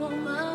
我们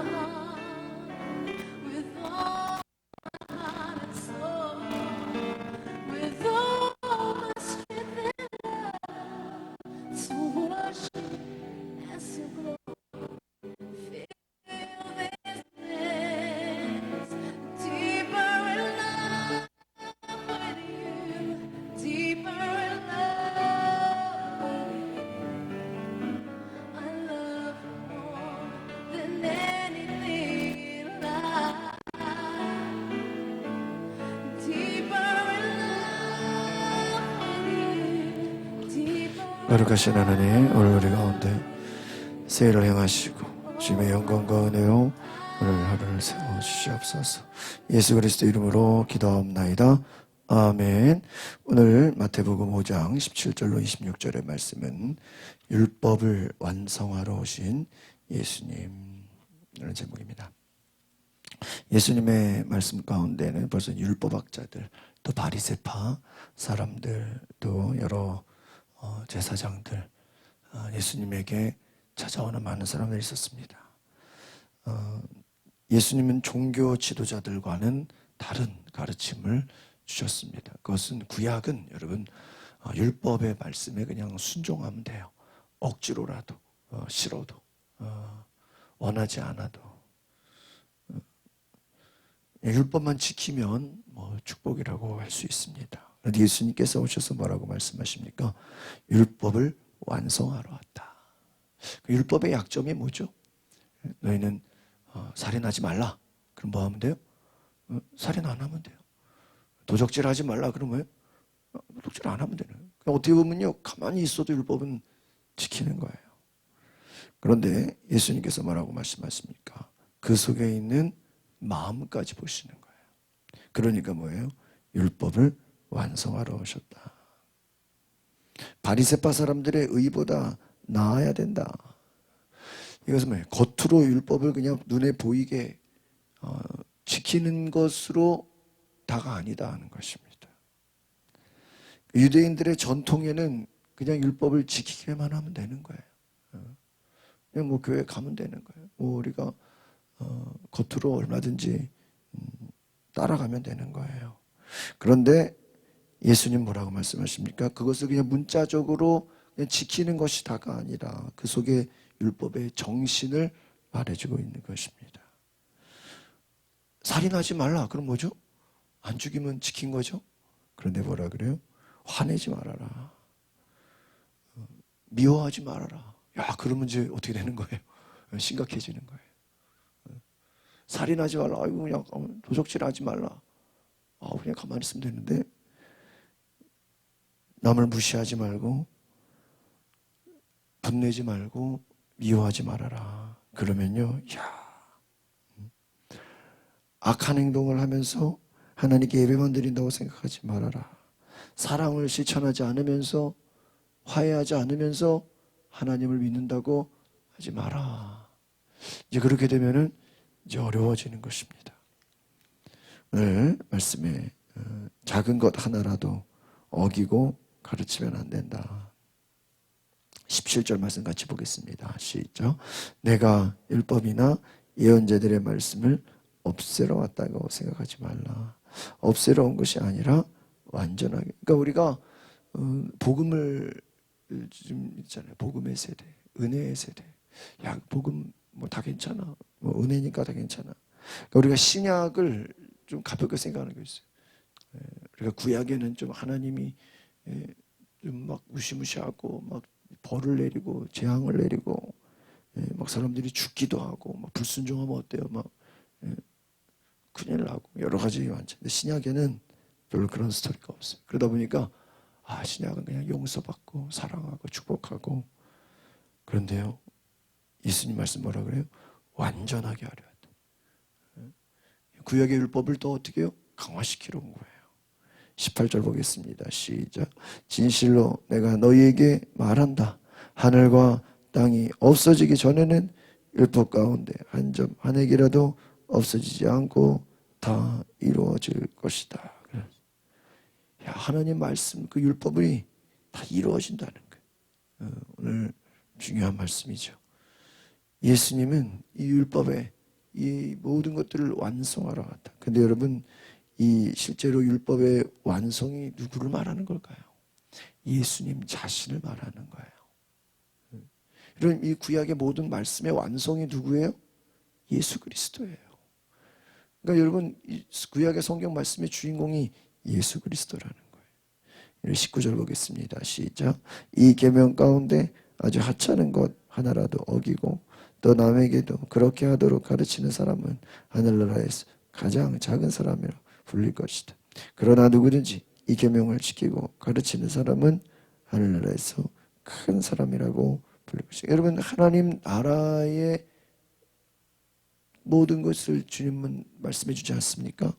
거룩하신 하나님 오늘 우리 가운데 세일을 행하시고 주님의 영광과 은혜로 오늘 하루를 세워주시옵소서. 예수 그리스도 이름으로 기도하옵나이다. 아멘. 오늘 마태복음 5장 17절로 26절의 말씀은 율법을 완성하러 오신 예수님이라는 제목입니다. 예수님의 말씀 가운데는 벌써 율법학자들 또 바리새파 사람들 또 여러 어, 제사장들 어, 예수님에게 찾아오는 많은 사람들이 있었습니다. 어, 예수님은 종교 지도자들과는 다른 가르침을 주셨습니다. 그것은 구약은 여러분 어, 율법의 말씀에 그냥 순종하면 돼요. 억지로라도 어, 싫어도 어, 원하지 않아도 어, 율법만 지키면 뭐 축복이라고 할 수 있습니다. 그런데 예수님께서 오셔서 뭐라고 말씀하십니까? 율법을 완성하러 왔다. 그 율법의 약점이 뭐죠? 너희는 어, 살인하지 말라. 그럼 뭐 하면 돼요? 어, 살인 안 하면 돼요. 도적질 하지 말라. 그러면 어, 도적질 안 하면. 그러니까 어떻게 보면요. 가만히 있어도 율법은 지키는 거예요. 그런데 예수님께서 뭐라고 말씀하십니까? 그 속에 있는 마음까지 보시는 거예요. 그러니까 뭐예요? 율법을 완성하러 오셨다. 바리새파 사람들의 의보다 나아야 된다. 이것은 뭐예요? 겉으로 율법을 그냥 눈에 보이게 어, 지키는 것으로 다가 아니다 하는 것입니다. 유대인들의 전통에는 그냥 율법을 지키기만 하면 되는 거예요. 어. 그냥 뭐 교회 가면 되는 거예요. 뭐 우리가 어, 겉으로 얼마든지 음, 따라가면 되는 거예요. 그런데 예수님 뭐라고 말씀하십니까? 그것을 그냥 문자적으로 그냥 지키는 것이 다가 아니라 그 속에 율법의 정신을 말해주고 있는 것입니다. 살인하지 말라. 그럼 뭐죠? 안 죽이면 지킨 거죠? 그런데 뭐라 그래요? 화내지 말아라. 어, 미워하지 말아라. 야, 그러면 이제 어떻게 되는 거예요? 심각해지는 거예요. 어, 살인하지 말라. 아이고, 그냥 어, 도적질 하지 말라. 아, 그냥 가만히 있으면 되는데, 남을 무시하지 말고, 분내지 말고, 미워하지 말아라. 그러면요, 야, 악한 행동을 하면서 하나님께 예배만 드린다고 생각하지 말아라. 사랑을 실천하지 않으면서 화해하지 않으면서 하나님을 믿는다고 하지 마라. 이제 그렇게 되면은 이제 어려워지는 것입니다. 오늘 말씀에 어, 작은 것 하나라도 어기고 가르치면 안 된다. 17절 말씀 같이 보겠습니다. 시작. 내가 율법이나 예언자들의 말씀을 없애러 왔다고 생각하지 말라. 없애러 온 것이 아니라 완전하게. 그러니까 우리가 어, 복음을 좀 있잖아요. 복음의 세대, 은혜의 세대. 야, 복음 뭐 다 괜찮아. 뭐 은혜니까 다 괜찮아. 그러니까 우리가 신약을 좀 가볍게 생각하는 게 있어요. 예, 그러니까 구약에는 좀 하나님이 예, 좀 막 무시무시하고 막 벌을 내리고 재앙을 내리고 예, 막 사람들이 죽기도 하고 막 불순종하면 어때요? 막 예, 큰일 나고 여러 가지 완전. 근데 신약에는 별로 그런 스토리가 없어요. 그러다 보니까 아 신약은 그냥 용서받고 사랑하고 축복하고 그런데요 예수님 말씀 뭐라 그래요? 완전하게 하려. 예? 구약의 율법을 또 어떻게 해요? 강화시키러 온 거예요. 18절 보겠습니다. 시작. 진실로 내가 너희에게 말한다. 하늘과 땅이 없어지기 전에는 율법 가운데 한 점 한 핵이라도 없어지지 않고 다 이루어질 것이다. 야, 하나님 말씀 그 율법이 다 이루어진다는 거예요. 어, 오늘 중요한 말씀이죠. 예수님은 이 율법에 이 모든 것들을 완성하러 왔다. 근데 여러분 이 실제로 율법의 완성이 누구를 말하는 걸까요? 예수님 자신을 말하는 거예요. 이런 이 구약의 모든 말씀의 완성이 누구예요? 예수 그리스도예요. 그러니까 여러분 구약의 성경 말씀의 주인공이 예수 그리스도라는 거예요. 19절 보겠습니다. 시작. 이 계명 가운데 아주 하찮은 것 하나라도 어기고 또 남에게도 그렇게 하도록 가르치는 사람은 하늘나라에서 가장 작은 사람이라 불릴 것이다. 그러나 누구든지 이 계명을 지키고 가르치는 사람은 하늘나라에서 큰 사람이라고 불리고 있어요. 여러분 하나님 나라의 모든 것을 주님은 말씀해 주지 않습니까?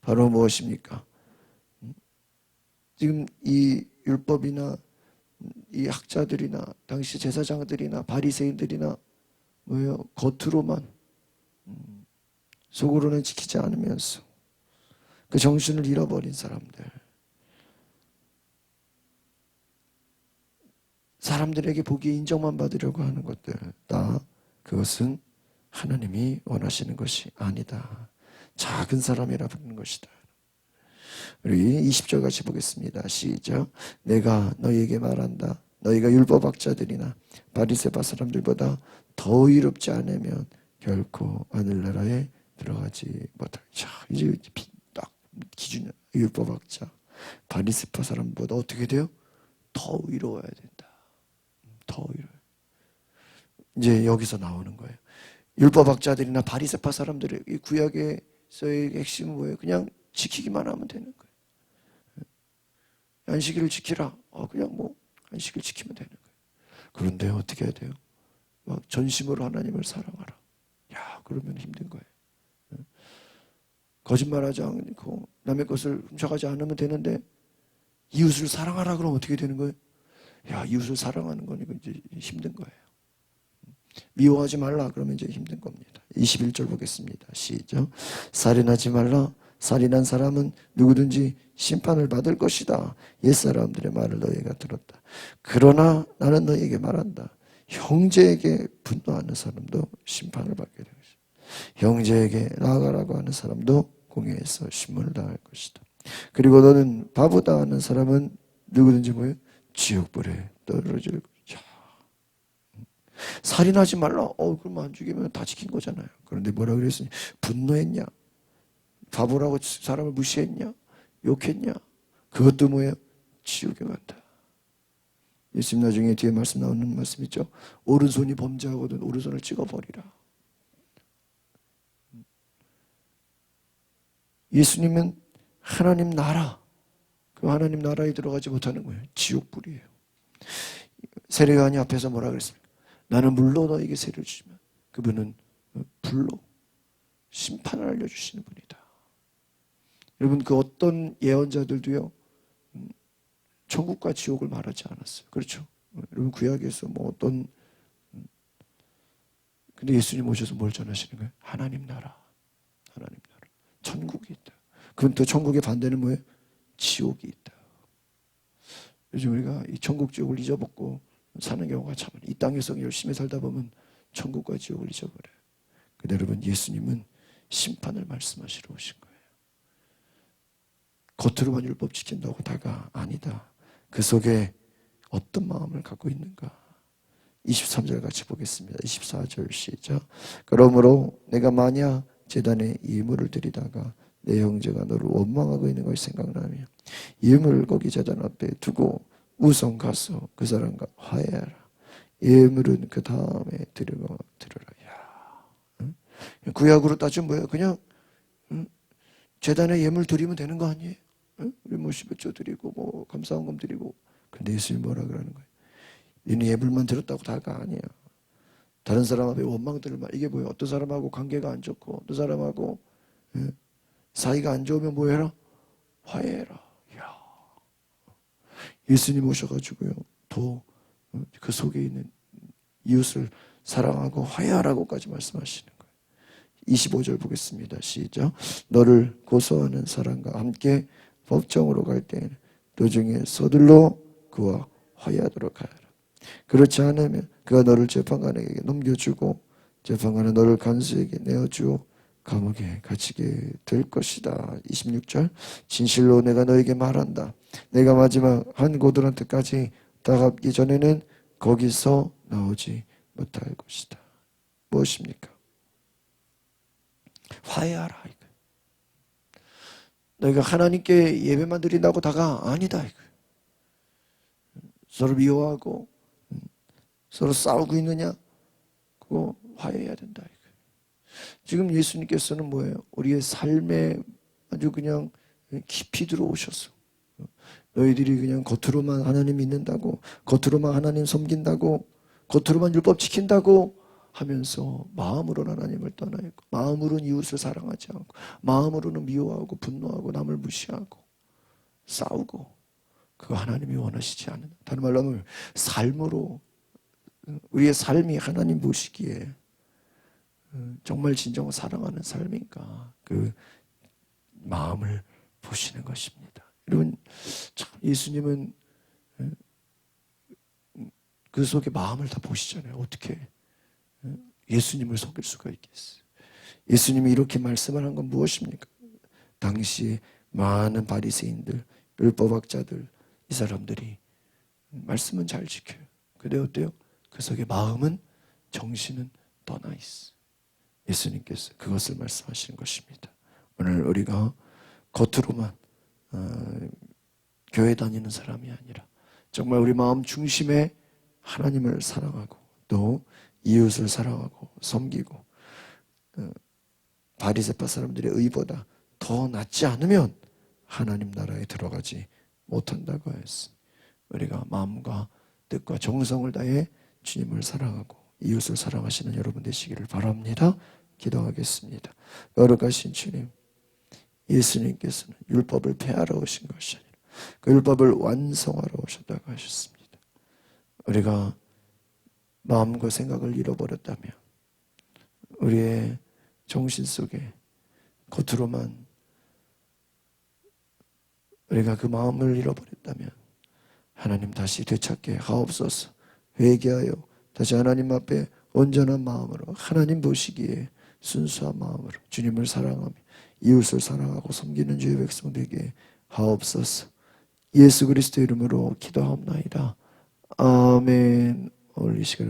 바로 무엇입니까? 음? 지금 이 율법이나 이 학자들이나 당시 제사장들이나 바리새인들이나 뭐예요? 겉으로만 음, 속으로는 지키지 않으면서 그 정신을 잃어버린 사람들 사람들에게 보기에 인정만 받으려고 하는 것들 다 그것은 하나님이 원하시는 것이 아니다. 작은 사람이라 부르는 것이다. 우리 20절 같이 보겠습니다. 시작. 내가 너희에게 말한다. 너희가 율법학자들이나 바리새파 사람들보다 더 의롭지 않으면 결코 하늘나라에 들어가지 못할. 자, 이제 율법학자 바리새파 사람보다 어떻게 돼요? 더 의로워야 된다. 더 의로. 이제 여기서 나오는 거예요. 율법학자들이나 바리새파 사람들의 이 구약에서의 핵심은 뭐예요? 그냥 지키기만 하면 되는 거예요. 안식일을 지키라. 어, 그냥 뭐 안식일 지키면 되는 거예요. 그런데 어떻게 해야 돼요? 막 전심으로 하나님을 사랑하라. 야, 그러면 힘든 거예요. 거짓말하지 않고 남의 것을 훔쳐가지 않으면 되는데 이웃을 사랑하라 그러면 어떻게 되는 거예요? 야, 이웃을 사랑하는 건 이거 이제 힘든 거예요. 미워하지 말라 그러면 이제 힘든 겁니다. 21절 보겠습니다. 시작. 살인하지 말라. 살인한 사람은 누구든지 심판을 받을 것이다. 옛사람들의 말을 너희가 들었다. 그러나 나는 너희에게 말한다. 형제에게 분노하는 사람도 심판을 받게 될 것이다. 형제에게 나아가라고 하는 사람도 공회에서 신문을 당할 것이다. 그리고 너는 바보다 하는 사람은 누구든지 뭐예요? 지옥불에 떨어질 것이다. 살인하지 말라. 어, 그럼 안 죽이면 다 지킨 거잖아요. 그런데 뭐라 그랬으니 분노했냐? 바보라고 사람을 무시했냐? 욕했냐? 그것도 뭐예요? 지옥에 간다. 예수님 나중에 뒤에 말씀 나오는 말씀 있죠? 오른손이 범죄하거든 오른손을 찍어버리라. 예수님은 하나님 나라, 그 하나님 나라에 들어가지 못하는 거예요. 지옥 불이에요. 세례요한이 앞에서 뭐라 그랬습니까? 나는 물로 너에게 세를 주지만 그분은 불로 심판을 알려주시는 분이다. 여러분 그 어떤 예언자들도요 음, 천국과 지옥을 말하지 않았어요. 그렇죠? 여러분 구약에서 뭐 어떤 음, 근데 예수님 오셔서 뭘 전하시는 거예요? 하나님 나라, 하나님 천국이 있다. 그럼 또 천국의 반대는 뭐예요? 지옥이 있다. 요즘 우리가 이 천국 지옥을 잊어먹고 사는 경우가 참. 이 땅에서 열심히 살다 보면 천국과 지옥을 잊어버려요. 근데 여러분 예수님은 심판을 말씀하시러 오신 거예요. 겉으로만 율법 지킨다고 다가 아니다. 그 속에 어떤 마음을 갖고 있는가? 23절 같이 보겠습니다. 24절 시작. 그러므로 내가 만약 재단에 예물을 드리다가 내 형제가 너를 원망하고 있는 것이 생각나면 예물을 거기 재단 앞에 두고 우선 가서 그 사람과 화해하라. 예물은 그 다음에 드리고 들으라. 야, 응? 구약으로 따지면 뭐예요? 그냥 응? 재단에 예물 드리면 되는 거 아니에요? 응? 우리 뭐 십여조 드리고 뭐 감사원금 드리고 근데 예수님 뭐라 그러는 거예요? 너는 예물만 들었다고 다가 아니야. 다른 사람 앞에 원망들을 말 이게 뭐예요? 어떤 사람하고 관계가 안 좋고 어떤 사람하고 예? 사이가 안 좋으면 뭐 해라? 화해해라. 야. 예수님 오셔가지고요. 더 그 속에 있는 이웃을 사랑하고 화해하라고까지 말씀하시는 거예요. 25절 보겠습니다. 시작. 너를 고소하는 사람과 함께 법정으로 갈 때에는 도중에 서둘러 그와 화해하도록 하여라. 그렇지 않으면 그가 너를 재판관에게 넘겨주고 재판관은 너를 간수에게 내어주어 감옥에 갇히게 될 것이다. 26절 진실로 내가 너에게 말한다. 내가 마지막 한 고들한테까지 다가기 전에는 거기서 나오지 못할 것이다. 무엇입니까? 화해하라. 너희가 하나님께 예배만 드린다고 다가 아니다. 이거. 서로 미워하고 서로 싸우고 있느냐? 그거 화해해야 된다. 지금 예수님께서는 뭐예요? 우리의 삶에 아주 그냥 깊이 들어오셔서 너희들이 그냥 겉으로만 하나님 믿는다고, 겉으로만 하나님 섬긴다고, 겉으로만 율법 지킨다고 하면서 마음으로는 하나님을 떠나 있고, 마음으로는 이웃을 사랑하지 않고, 마음으로는 미워하고 분노하고 남을 무시하고 싸우고 그거 하나님이 원하시지 않는. 다른 말로 하면 삶으로 우리의 삶이 하나님 보시기에 어, 정말 진정 사랑하는 삶인가 그 마음을 보시는 것입니다. 여러분 참 예수님은 어, 그 속에 마음을 다 보시잖아요. 어떻게 어, 예수님을 속일 수가 있겠어요? 예수님이 이렇게 말씀을 한 건 무엇입니까? 당시에 많은 바리새인들, 율법학자들 이 사람들이 말씀은 잘 지켜요. 근데 어때요? 그 속에 마음은 정신은 떠나 있어. 예수님께서 그것을 말씀하시는 것입니다. 오늘 우리가 겉으로만 어, 교회 다니는 사람이 아니라 정말 우리 마음 중심에 하나님을 사랑하고 또 이웃을 사랑하고 섬기고 어, 바리새파 사람들의 의보다 더 낫지 않으면 하나님 나라에 들어가지 못한다고 하였습니다. 우리가 마음과 뜻과 정성을 다해 주님을 사랑하고 이웃을 사랑하시는 여러분 되시기를 바랍니다. 기도하겠습니다. 거룩하신 주님, 예수님께서는 율법을 폐하러 오신 것이 아니라 그 율법을 완성하러 오셨다고 하셨습니다. 우리가 마음과 생각을 잃어버렸다면 우리의 정신 속에 겉으로만 우리가 그 마음을 잃어버렸다면 하나님 다시 되찾게 하옵소서 회개하여 다시 하나님 앞에 온전한 마음으로 하나님 보시기에 순수한 마음으로 주님을 사랑하며 이웃을 사랑하고 섬기는 주의 백성 되게 하옵소서. 예수 그리스도 이름으로 기도하옵나이다. 아멘. 이 시간